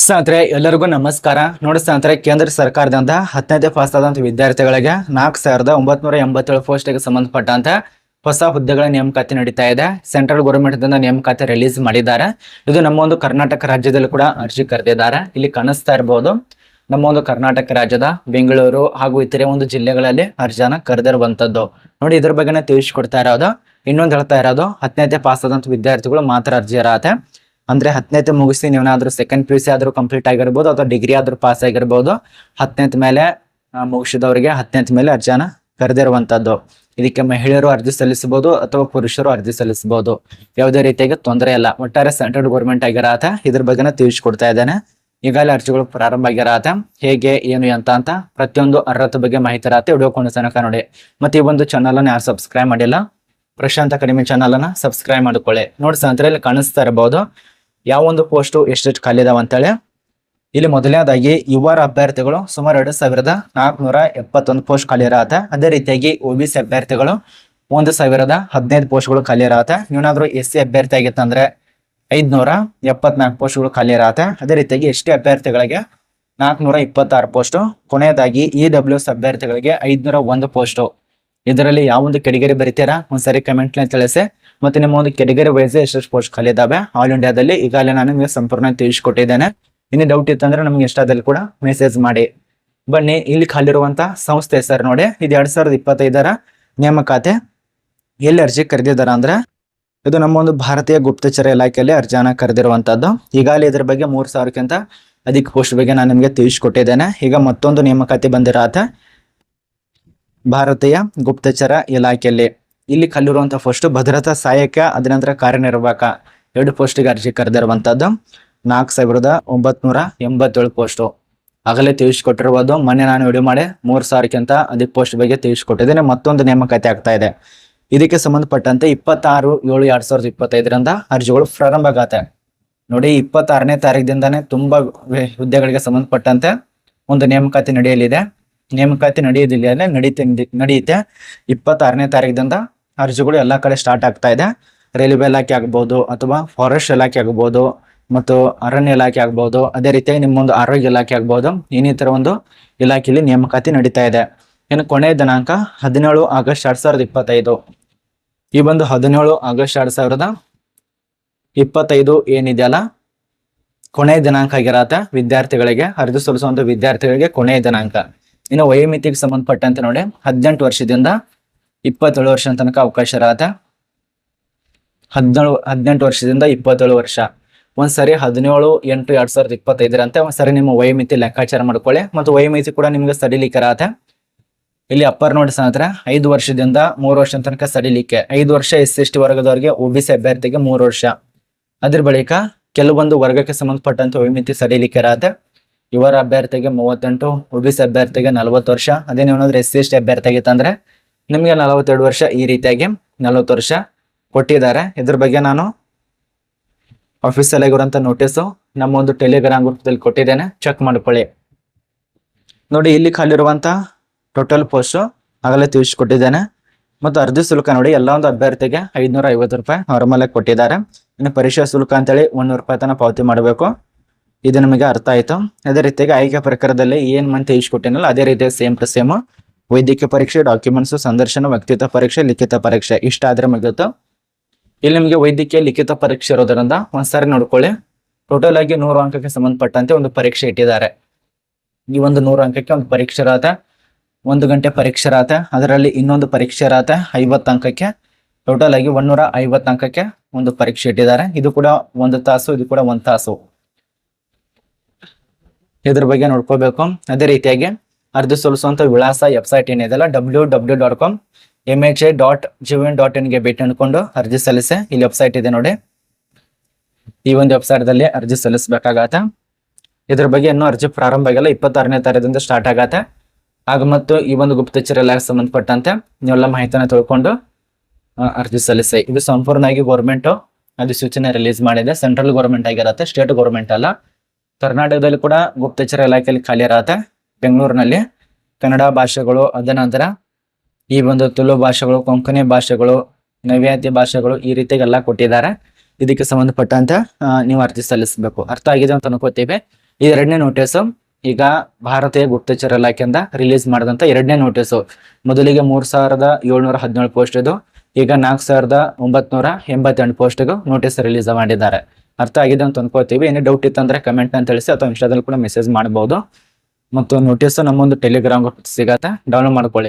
ಸ್ನೇಹಿತರೆ, ಎಲ್ಲರಿಗೂ ನಮಸ್ಕಾರ. ನೋಡಿ ಸ್ನೇಹಿತರೆ, ಕೇಂದ್ರ ಸರ್ಕಾರದಿಂದ ಹತ್ತನೇ ಪಾಸ್ ಆದಂತ ವಿದ್ಯಾರ್ಥಿಗಳಿಗೆ ನಾಲ್ಕು ಸಾವಿರದ ಒಂಬತ್ನೂರ ಎಂಬತ್ತೇಳು ಪೋಸ್ಟ್ಗೆ ಸಂಬಂಧಪಟ್ಟಂತ ಹೊಸ ಹುದ್ದೆಗಳ ನೇಮಕಾತಿ ನಡೀತಾ ಇದೆ. ಸೆಂಟ್ರಲ್ ದಿಂದ ನೇಮಕಾತಿ ರಿಲೀಸ್ ಮಾಡಿದ್ದಾರೆ. ಇದು ನಮ್ಮ ಒಂದು ಕರ್ನಾಟಕ ರಾಜ್ಯದಲ್ಲಿ ಕೂಡ ಅರ್ಜಿ ಕರೆದಿದ್ದಾರೆ. ಇಲ್ಲಿ ಕಾಣಿಸ್ತಾ ಇರಬಹುದು ನಮ್ಮ ಒಂದು ಕರ್ನಾಟಕ ರಾಜ್ಯದ ಬೆಂಗಳೂರು ಹಾಗೂ ಇತರೆ ಒಂದು ಜಿಲ್ಲೆಗಳಲ್ಲಿ ಅರ್ಜಿಯನ್ನು ಕರೆದಿರುವಂತದ್ದು ನೋಡಿ, ಇದ್ರ ಬಗ್ಗೆನೇ ತಿಳಿಸ್ಕೊಡ್ತಾ ಇರೋದು. ಇನ್ನೊಂದು ಹೇಳ್ತಾ ಇರೋದು ಹತ್ತನೇ ಪಾಸ್ ಆದಂತ ವಿದ್ಯಾರ್ಥಿಗಳು ಮಾತ್ರ ಅರ್ಜಿ ಇರತ್ತೆ ಅಂದ್ರೆ ಹತ್ತನೇತೆ ಮುಗಿಸಿ ನೀವೇನಾದ್ರೂ ಸೆಕೆಂಡ್ ಪಿ ಯು ಸಿ ಆದ್ರೂ ಕಂಪ್ಲೀಟ್ ಆಗಿರ್ಬೋದು, ಅಥವಾ ಡಿಗ್ರಿ ಆದ್ರೂ ಪಾಸ್ ಆಗಿರ್ಬೋದು ಹತ್ತನೇತ್ ಮೇಲೆ ಮುಗಿಸಿದವರಿಗೆ ಹತ್ತನೇತ್ ಮೇಲೆ ಅರ್ಜಿಯನ್ನ ಕರೆದಿರುವಂತದ್ದು. ಇದಕ್ಕೆ ಮಹಿಳೆಯರು ಅರ್ಜಿ ಸಲ್ಲಿಸಬಹುದು, ಅಥವಾ ಪುರುಷರು ಅರ್ಜಿ ಸಲ್ಲಿಸಬಹುದು. ಯಾವುದೇ ರೀತಿಯಾಗಿ ತೊಂದರೆ ಇಲ್ಲ. ಒಟ್ಟಾರೆ ಸೆಂಟ್ರಲ್ ಗೌರ್ಮೆಂಟ್ ಆಗಿರತ್ತೆ ಇದ್ರ ಬಗ್ಗೆ ತಿಳಿಸ್ಕೊಡ್ತಾ ಇದ್ದೇನೆ. ಈಗಾಗಲೇ ಅರ್ಜಿಗಳು ಪ್ರಾರಂಭ ಆಗಿರತ್ತೆ ಹೇಗೆ, ಏನು ಅಂತ ಅಂತ ಪ್ರತಿಯೊಂದು ಅರ್ಹತೆ ಬಗ್ಗೆ ಮಾಹಿತಿ ಇರತ್ತೆ, ವಿಡಿಯೋ ಕೊಂಡು ನೋಡಿ. ಮತ್ತೆ ಈ ಒಂದು ಚಾನಲ್ ಅನ್ನು ಯಾರು ಸಬ್ಸ್ಕ್ರೈಬ್ ಮಾಡಿಲ್ಲ ಪ್ರಶಾಂತ್ ಅಕಾಡೆಮಿ ಚಾನಲ್ ಅನ್ನ ಸಬ್ಸ್ಕ್ರೈಬ್ ಮಾಡ್ಕೊಳ್ಳಿ. ನೋಡಿ ಸ್ನೇಹಿತರೆ, ಇಲ್ಲಿ ಕಾಣಿಸ್ತಾ ಇರಬಹುದು ಯಾವ ಒಂದು ಪೋಸ್ಟ್ ಎಷ್ಟೆಷ್ಟು ಖಾಲಿ ಅಂತ ಅಂತೇಳಿ. ಇಲ್ಲಿ ಮೊದಲನೇದಾಗಿ ಯುವರ ಅಭ್ಯರ್ಥಿಗಳು ಸುಮಾರು ಎರಡು ಸಾವಿರದ ನಾಲ್ಕುನೂರ ಎಪ್ಪತ್ತೊಂದು ಪೋಸ್ಟ್ ಖಾಲಿ ಇರತ್ತೆ. ಅದೇ ರೀತಿಯಾಗಿ ಒ ಬಿ ಸಿ ಅಭ್ಯರ್ಥಿಗಳು ಒಂದು ಸಾವಿರದ ಹದಿನೈದು ಪೋಸ್ಟ್ಗಳು ಖಾಲಿ ಇರತ್ತೆ. ನೀವೇನಾದ್ರೂ ಎಸ್ ಸಿ ಅಭ್ಯರ್ಥಿ ಆಗಿತ್ತಂದ್ರೆ ಐದ್ನೂರ ಎಪ್ಪತ್ನಾಲ್ಕು ಪೋಸ್ಟ್ಗಳು ಖಾಲಿ ಇರತ್ತೆ. ಅದೇ ರೀತಿಯಾಗಿ ಎಸ್ ಟಿ ಅಭ್ಯರ್ಥಿಗಳಿಗೆ ನಾಲ್ಕುನೂರ ಇಪ್ಪತ್ತಾರು ಪೋಸ್ಟು ಕೊನೆಯದಾಗಿ ಇ ಡಬ್ಲ್ಯೂ ಎಸ್ ಅಭ್ಯರ್ಥಿಗಳಿಗೆ ಐದ್ನೂರ ಒಂದು ಪೋಸ್ಟು ಇದರಲ್ಲಿ ಯಾವ ಒಂದು ಕೆಟಗರಿ ಬರೀತೀರಾ? ಒಂದ್ಸರಿ ಕಮೆಂಟ್ ತಿಳಿಸಿ. ಮತ್ತೆ ನಿಮ್ಮ ಒಂದು ಕೆಟಗರಿ ವೈಸ್ ಎಷ್ಟೆಷ್ಟು ಪೋಸ್ಟ್ ಖಾಲಿ ಇದಾವೆ? ಆಲ್ ಇಂಡಿಯಾದಲ್ಲಿ ಈಗಾಗಲೇ ನಾನು ನಿಮಗೆ ಸಂಪೂರ್ಣ ತಿಳಿಸ್ಕೊಟ್ಟಿದ್ದೇನೆ. ಇನ್ನೇ ಡೌಟ್ ಇತ್ತಂದ್ರೆ ನಮ್ಗೆ ಇಷ್ಟಾದಲ್ಲಿ ಕೂಡ ಮೆಸೇಜ್ ಮಾಡಿ. ಬನ್ನಿ, ಇಲ್ಲಿ ಖಾಲಿರುವಂತ ಸಂಸ್ಥೆ ಸರ್ ನೋಡಿ. ಇದು ಎರಡ್ ಸಾವಿರದ ಇಪ್ಪತ್ತೈದರ ನೇಮಕಾತೆ. ಎಲ್ಲಿ ಅರ್ಜಿ ಕರೆದಿದ್ದಾರ ಅಂದ್ರೆ, ಇದು ನಮ್ಮ ಒಂದು ಭಾರತೀಯ ಗುಪ್ತಚರ ಇಲಾಖೆಯಲ್ಲಿ ಅರ್ಜಿಯನ್ನ ಕರೆದಿರುವಂತದ್ದು ಈಗಾಗಲೇ ಇದ್ರ ಬಗ್ಗೆ ಮೂರ್ ಸಾವಿರಕ್ಕಿಂತ ಅಧಿಕ ಪೋಸ್ಟ್ ಬಗ್ಗೆ ನಾನು ನಿಮಗೆ ತಿಳಿಸ್ಕೊಟ್ಟಿದ್ದೇನೆ. ಈಗ ಮತ್ತೊಂದು ನೇಮಕಾತಿ ಬಂದಿರತ್ತೆ ಭಾರತೀಯ ಗುಪ್ತಚರ ಇಲಾಖೆಯಲ್ಲಿ. ಇಲ್ಲಿ ಕಲ್ಲಿರುವಂತಹ ಪೋಸ್ಟ್ ಭದ್ರತಾ ಸಹಾಯಕ ಅದ ನಂತರ ಕಾರ್ಯನಿರ್ವಾಹಕ. ಎರಡು ಪೋಸ್ಟಿಗೆ ಅರ್ಜಿ ಕರೆದಿರುವಂತದ್ದು ನಾಲ್ಕು ಸಾವಿರದ ಒಂಬತ್ನೂರ ಎಂಬತ್ತೇಳು ಪೋಸ್ಟು ಆಗಲೇ ತಿಳಿಸಿಕೊಟ್ಟಿರ್ಬೋದು ಮೊನ್ನೆ ನಾನು ವಿಡಿಯೋ ಮಾಡಿ ಮೂರು ಸಾವಿರಕ್ಕಿಂತ ಅಧಿಕ ಪೋಸ್ಟ್ ಬಗ್ಗೆ ತಿಳಿಸಿಕೊಟ್ಟಿದ್ದೇನೆ, ಮತ್ತೊಂದು ನೇಮಕಾತಿ ಆಗ್ತಾ ಇದೆ. ಇದಕ್ಕೆ ಸಂಬಂಧಪಟ್ಟಂತೆ ಇಪ್ಪತ್ತಾರು, ಏಳು, ಎರಡ್ ಸಾವಿರದ ಇಪ್ಪತ್ತೈದರಿಂದ ಅರ್ಜಿಗಳು ಪ್ರಾರಂಭ ಆಗತ್ತೆ. ನೋಡಿ, ಇಪ್ಪತ್ತಾರನೇ ತಾರೀಕಿನಿಂದಾನೇ ತುಂಬಾ ಹುದ್ದೆಗಳಿಗೆ ಸಂಬಂಧಪಟ್ಟಂತೆ ಒಂದು ನೇಮಕಾತಿ ನಡೆಯಲಿದೆ. ನೇಮಕಾತಿ ನಡೆಯೋದಿಲ್ಲ ಅಂದರೆ ನಡೀತೆ ನಡೆಯುತ್ತೆ. ಇಪ್ಪತ್ತಾರನೇ ತಾರೀಕಿಂದ ಅರ್ಜಿಗಳು ಎಲ್ಲಾ ಕಡೆ ಸ್ಟಾರ್ಟ್ ಆಗ್ತಾ ಇದೆ. ರೈಲ್ವೆ ಇಲಾಖೆ ಆಗ್ಬೋದು ಅಥವಾ ಫಾರೆಸ್ಟ್ ಇಲಾಖೆ ಆಗ್ಬೋದು ಮತ್ತು ಅರಣ್ಯ ಇಲಾಖೆ ಆಗ್ಬೋದು. ಅದೇ ರೀತಿಯಾಗಿ ನಿಮ್ಮೊಂದು ಆರೋಗ್ಯ ಇಲಾಖೆ ಆಗ್ಬೋದು. ಇನ್ನಿತರ ಒಂದು ಇಲಾಖೆಯಲ್ಲಿ ನೇಮಕಾತಿ ನಡೀತಾ ಇದೆ. ಇನ್ನು ಕೊನೆಯ ದಿನಾಂಕ ಹದಿನೇಳು ಆಗಸ್ಟ್ ಎರಡ್ ಸಾವಿರದ ಇಪ್ಪತ್ತೈದು. ಈ ಒಂದು ಹದಿನೇಳು ಆಗಸ್ಟ್ ಎರಡ್ ಸಾವಿರದ ಇಪ್ಪತ್ತೈದು ಏನಿದೆಯಲ್ಲ? ಕೊನೆಯ ದಿನಾಂಕ ಆಗಿರತ್ತೆ. ವಿದ್ಯಾರ್ಥಿಗಳಿಗೆ ಅರ್ಜಿ ಸಲ್ಲಿಸುವಂತ ವಿದ್ಯಾರ್ಥಿಗಳಿಗೆ ಕೊನೆಯ ದಿನಾಂಕ. ಇನ್ನು ವಯೋಮಿತಿಗೆ ಸಂಬಂಧಪಟ್ಟಂತೆ ನೋಡಿ, ಹದಿನೆಂಟು ವರ್ಷದಿಂದ ಇಪ್ಪತ್ತೇಳು ವರ್ಷ ತನಕ ಅವಕಾಶ ಇರತ್ತ ಹದಿನೇಳು, ಹದಿನೆಂಟು ವರ್ಷದಿಂದ ಇಪ್ಪತ್ತೇಳು ವರ್ಷ. ಒಂದ್ಸರಿ ಹದಿನೇಳು, ಎಂಟು, ಎರಡ್ ಸಾವಿರದ ಇಪ್ಪತ್ತೈದರಂತೆ ಒಂದ್ಸರಿ ನಿಮ್ಮ ವಯೋಮಿತಿ ಲೆಕ್ಕಾಚಾರ ಮಾಡ್ಕೊಳ್ಳಿ. ಮತ್ತು ವಯೋಮಿತಿ ಕೂಡ ನಿಮ್ಗೆ ಸಡಿಲಿಕ್ಕೆ ಇರತ್ತೆ ಇಲ್ಲಿ ಅಪ್ಪರ್ ನೋಡಿ ಸಾಂತ್ರ ಐದು ವರ್ಷದಿಂದ ಮೂರು ವರ್ಷ ತನಕ ಸಡಿಲಿಕ್ಕೆ ಐದು ವರ್ಷ ಎಸ್ ಎಸ್ ಟಿ ವರ್ಗದವರಿಗೆ ಒ ಬಿ ಸಿ ಅಭ್ಯರ್ಥಿಗೆ ಮೂರು ವರ್ಷ. ಅದ್ರ ಬಳಿಕ ಕೆಲವೊಂದು ವರ್ಗಕ್ಕೆ ಸಂಬಂಧಪಟ್ಟಂತೆ ವಯೋಮಿತಿ ಸಡಿಲಿಕ್ಕೆ ಇರತ್ತೆ ಇವರ ಅಭ್ಯರ್ಥಿಗೆ ಮೂವತ್ತೆಂಟು ಒ ಬಿ ಸಿ ಅಭ್ಯರ್ಥಿಗೆ ನಲವತ್ತು ವರ್ಷ. ಅದೇ ನೀವೇನಾದ್ರೂ ಎಸ್ ಸಿ ಎಸ್ ಟಿ ಅಭ್ಯರ್ಥಿ ಆಗಿತ್ತಂದ್ರೆ ನಿಮಗೆ ನಲವತ್ತೆರಡು ವರ್ಷ ಈ ರೀತಿಯಾಗಿ ನಲವತ್ತು ವರ್ಷ ಕೊಟ್ಟಿದ್ದಾರೆ. ಇದ್ರ ಬಗ್ಗೆ ನಾನು ಆಫೀಸಲ್ಲಿ ಇರುವಂತ ನೋಟಿಸು ನಮ್ಮ ಒಂದು ಟೆಲಿಗ್ರಾಮ್ ಗ್ರೂಪ್ದಲ್ಲಿ ಕೊಟ್ಟಿದ್ದೇನೆ. ಚೆಕ್ ಮಾಡ್ಕೊಳ್ಳಿ. ನೋಡಿ, ಇಲ್ಲಿ ಖಾಲಿರುವಂಥ ಟೋಟಲ್ ಪೋಸ್ಟ್ ಆಗಲೇ ತಿಳಿಸ್ಕೊಟ್ಟಿದ್ದೇನೆ. ಮತ್ತು ಅರ್ಜಿ ಶುಲ್ಕ ನೋಡಿ, ಎಲ್ಲ ಒಂದು ಅಭ್ಯರ್ಥಿಗೆ ಐದುನೂರ ಐವತ್ತು ರೂಪಾಯಿ ನಾರ್ಮಲ್ ಆಗಿ ಕೊಟ್ಟಿದ್ದಾರೆ. ಇನ್ನು ಪರೀಕ್ಷಾ ಶುಲ್ಕ ಅಂತೇಳಿ ಒಂದೂರು ರೂಪಾಯಿ ತನಕ ಪಾವತಿ ಮಾಡಬೇಕು. ಇದು ನಮಗೆ ಅರ್ಥ ಆಯ್ತು. ಅದೇ ರೀತಿಯಾಗಿ ಆಯ್ಕೆ ಪ್ರಕಾರದಲ್ಲಿ ಏನ್ ಮಂತ್ ತಿಳಿಸ್ಕೊಟ್ಟಿನಲ್ಲ ಅದೇ ರೀತಿ ಸೇಮ್ ಟು ಸೇಮ್ ವೈದ್ಯಕೀಯ ಪರೀಕ್ಷೆ ಡಾಕ್ಯುಮೆಂಟ್ಸ್ ಸಂದರ್ಶನ, ವ್ಯಕ್ತಿತ್ವ ಪರೀಕ್ಷೆ, ಲಿಖಿತ ಪರೀಕ್ಷೆ ಇಷ್ಟ ಆದ್ರೆ ಮುಗಿಯುತ್ತೆ. ಇಲ್ಲಿ ನಿಮಗೆ ವೈದ್ಯಕೀಯ, ಲಿಖಿತ ಪರೀಕ್ಷೆ ಇರೋದರಿಂದ ಒಂದ್ಸಾರಿ ನೋಡ್ಕೊಳ್ಳಿ. ಟೋಟಲ್ ಆಗಿ ನೂರು ಅಂಕಕ್ಕೆ ಸಂಬಂಧಪಟ್ಟಂತೆ ಒಂದು ಪರೀಕ್ಷೆ ಇಟ್ಟಿದ್ದಾರೆ. ಈ ಒಂದು ನೂರು ಅಂಕಕ್ಕೆ ಒಂದು ಪರೀಕ್ಷೆ ಇರತ್ತೆ. ಒಂದು ಗಂಟೆ ಪರೀಕ್ಷೆ ಇರತ್ತೆ. ಅದರಲ್ಲಿ ಇನ್ನೊಂದು ಪರೀಕ್ಷೆ ಇರತ್ತೆ, ಐವತ್ತು ಅಂಕಕ್ಕೆ. ಟೋಟಲ್ ಆಗಿ ಒಂದೂರ ಐವತ್ತು ಅಂಕಕ್ಕೆ ಒಂದು ಪರೀಕ್ಷೆ ಇಟ್ಟಿದ್ದಾರೆ. ಇದು ಕೂಡ ಒಂದು ತಾಸು, ಇದು ಕೂಡ ಒಂದು ತಾಸು. ಇದ್ರ ಬಗ್ಗೆ ನೋಡ್ಕೋಬೇಕು. ಅದೇ ರೀತಿಯಾಗಿ ಅರ್ಜಿ ಸಲ್ಲಿಸುವಂತ ವಿಳಾಸ ವೆಬ್ಸೈಟ್ ಏನಿದೆಲ್ಲ W W dot com M H A dot ಜಿವಿನ್ dot ಇನ್ಗೆ ಭೇಟಿ ಅಂದ್ಕೊಂಡು ಅರ್ಜಿ ಸಲ್ಲಿಸಿ. ಇಲ್ಲಿ ವೆಬ್ಸೈಟ್ ಇದೆ ನೋಡಿ. ಈ ಒಂದು ವೆಬ್ಸೈಟ್ ದಲ್ಲಿ ಅರ್ಜಿ ಸಲ್ಲಿಸಬೇಕಾಗತ್ತೆ. ಇದ್ರ ಬಗ್ಗೆ ಇನ್ನೂ ಅರ್ಜಿ ಪ್ರಾರಂಭ ಆಗಿಲ್ಲ. ಇಪ್ಪತ್ತಾರನೇ ತಾರೀಕಿಂದ ಸ್ಟಾರ್ಟ್ ಆಗತ್ತೆ. ಆಗ ಮತ್ತು ಈ ಒಂದು ಗುಪ್ತಚರ ಇಲಾಖೆ ಸಂಬಂಧಪಟ್ಟಂತೆ ನೀವೆಲ್ಲ ಮಾಹಿತಿಯನ್ನು ತಿಳ್ಕೊಂಡು ಅರ್ಜಿ ಸಲ್ಲಿಸಿ. ಇದು ಸಂಪೂರ್ಣವಾಗಿ ಗೌರ್ಮೆಂಟ್ ಅಧಿಸೂಚನೆ ರಿಲೀಸ್ ಮಾಡಿದೆ. ಸೆಂಟ್ರಲ್ ಗೌರ್ಮೆಂಟ್ ಆಗಿರತ್ತೆ ಸ್ಟೇಟ್ ಗೌರ್ಮೆಂಟ್ ಅಲ್ಲ. ಕರ್ನಾಟಕದಲ್ಲಿ ಕೂಡ ಗುಪ್ತಚರ ಇಲಾಖೆಯಲ್ಲಿ ಖಾಲಿ ಬೆಂಗಳೂರಿನಲ್ಲಿ ಕನ್ನಡ ಭಾಷೆಗಳು ಅದ ನಂತರ ಈ ಒಂದು ತುಳು ಭಾಷೆಗಳು, ಕೊಂಕಣಿ ಭಾಷೆಗಳು ನವ್ಯಾತಿ ಭಾಷೆಗಳು ಈ ರೀತಿಯಾಗೆಲ್ಲ ಕೊಟ್ಟಿದ್ದಾರೆ. ಇದಕ್ಕೆ ಸಂಬಂಧಪಟ್ಟಂತೆ ನೀವು ಅರ್ಜಿ ಸಲ್ಲಿಸಬೇಕು. ಅರ್ಥ ಆಗಿದೆ ಅಂತ ಅನ್ಕೋತೀವಿ. ಈ ಎರಡನೇ ನೋಟಿಸ್ ಈಗ ಭಾರತೀಯ ಗುಪ್ತಚರ ಇಲಾಖೆಯಿಂದ ರಿಲೀಸ್ ಮಾಡಿದಂತ ಎರಡನೇ ನೋಟಿಸು ಮೊದಲಿಗೆ ಮೂರ್ ಸಾವಿರದ ಏಳ್ನೂರ ಹದಿನೇಳು ಪೋಸ್ಟ್ ಇದು. ಈಗ ನಾಲ್ಕು ಸಾವಿರದ ಒಂಬತ್ನೂರ ಎಂಬತ್ತೆಂಟು ಪೋಸ್ಟ್ಗೂ ನೋಟಿಸ್ ರಿಲೀಸ್ ಮಾಡಿದ್ದಾರೆ. ಅರ್ಥ ಆಗಿದೆ ಅಂತ ಅನ್ಕೋತೀವಿ. ಏನೇ ಡೌಟ್ ಇತ್ತಂದ್ರೆ ಕಮೆಂಟ್ ಅಂತ ತಿಳಿಸಿ ಅಥವಾ ಇನ್ಸ್ಟಾದಲ್ಲಿ ಕೂಡ ಮೆಸೇಜ್ ಮಾಡಬಹುದು ಮತ್ತು ನೋಟಿಸ್ ನಮ್ಮೊಂದು ಟೆಲಿಗ್ರಾಮ್ ಸಿಗತ್ತೆ. ಡೌನ್ಲೋಡ್ ಮಾಡ್ಕೊಳ್ಳಿ.